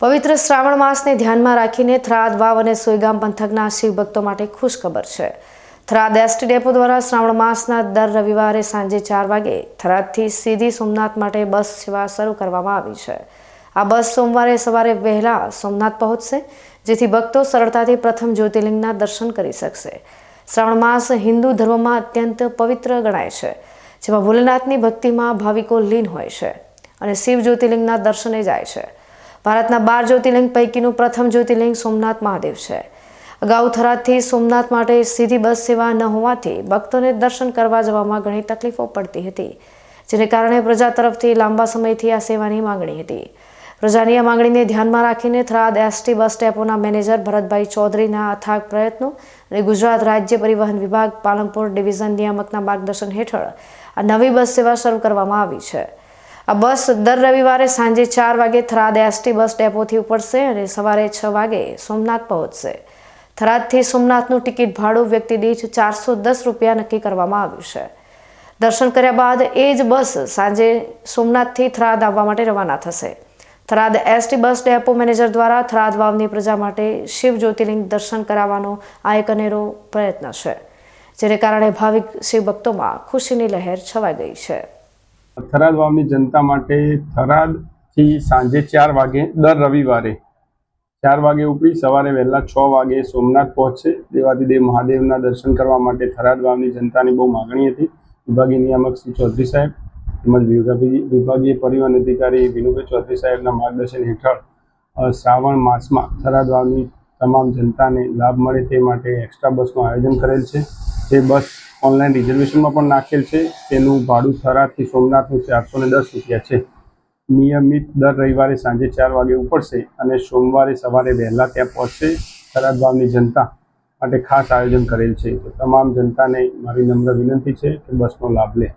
પવિત્ર શ્રાવણ માસને ધ્યાનમાં રાખીને થરાદ વાવ અને સોયગામ પંથકના શિવ ભક્તો માટે ખુશ ખબર છે. થરાદ એસટી ડેપો દ્વારા શ્રાવણ માસના દર રવિવારે સાંજે ચાર વાગે થરાદથી સીધી સોમનાથ માટે બસ સેવા શરૂ કરવામાં આવી છે. આ બસ સોમવારે સવારે વહેલા સોમનાથ પહોંચશે, જેથી ભક્તો સરળતાથી પ્રથમ જ્યોતિર્લિંગના દર્શન કરી શકશે. શ્રાવણ માસ હિન્દુ ધર્મમાં અત્યંત પવિત્ર ગણાય છે, જેમાં ભોલેનાથની ભક્તિમાં ભાવિકો લીન હોય છે અને શિવ જ્યોતિર્લિંગના દર્શને જાય છે. ભારતના બાર જ્યોતિર્લિંગ પૈકીનું પ્રથમ જ્યોતિર્લિંગ સોમનાથ મહાદેવ છે. અગાઉ થરાદથી સોમનાથ માટે સીધી બસ સેવા ન હોવાથી ભક્તોને દર્શન કરવા જવામાં ઘણી તકલીફો પડતી હતી, જેને કારણે પ્રજા તરફથી લાંબા સમયથી આ સેવાની માંગણી હતી. પ્રજાની આ માંગણીને ધ્યાનમાં રાખીને થરાદ એસટી બસ ડેપોના મેનેજર ભરતભાઈ ચૌધરીના અથાગ પ્રયત્નો અને ગુજરાત રાજ્ય પરિવહન વિભાગ પાલનપુર ડિવિઝન નિયામકના માર્ગદર્શન હેઠળ આ નવી બસ સેવા શરૂ કરવામાં આવી છે. આ બસ દર રવિવારે સાંજે ચાર વાગે થરાદ એસટી બસ ડેપોથી ઉપડશે અને સવારે છ વાગે સોમનાથ પહોંચશે. થરાદથી સોમનાથનું ટિકિટ ભાડું વ્યક્તિ દીઠ ચારસો દસ રૂપિયા નક્કી કરવામાં આવ્યું છે. દર્શન કર્યા બાદ એ જ બસ સાંજે સોમનાથથી થરાદ આવવા માટે રવાના થશે. Tharad ST bus depot manager દ્વારા થરાદ વાવની પ્રજા માટે શિવ જ્યોતિર્લિંગ દર્શન કરાવવાનો આ એક અનેરો પ્રયત્ન છે, જેને કારણે ભાવિક શિવ ભક્તોમાં ખુશીની લહેર છવાઈ ગઈ છે. થરાદ વાવની જનતા માટે થરાદથી સાંજે ચાર વાગે, દર રવિવારે ચાર વાગે ઉપડી સવારે વહેલા છ વાગે સોમનાથ પહોંચશે દેવાદિદેવ મહાદેવના દર્શન કરવા માટે થરાદ વાવની જનતાની બહુ માગણી હતી. વિભાગીય નિયામક શ્રી ચૌધરી સાહેબ તેમજ વિભાગીય પરિવહન અધિકારી વિનુભાઈ ચૌધરી સાહેબના માર્ગદર્શન હેઠળ શ્રાવણ માસમાં થરાદ વાવની તમામ જનતાને લાભ મળે તે માટે એક્સ્ટ્રા બસનું આયોજન કરેલ છે. તે બસ ઓનલાઈન રિઝર્વેશનમાં પણ નાખેલ છે. તેનું ભાડું થરાદથી સોમનાથનું ચારસો ને દસ રૂપિયા છે. નિયમિત દર રવિવારે સાંજે ચાર વાગે ઉપડશે અને સોમવારે સવારે વહેલા ત્યાં પહોંચશે થરાદ વાવની જનતા માટે ખાસ આયોજન કરેલ છે. તો તમામ જનતાને મારી નમ્ર વિનંતી છે કે બસનો લાભ લે.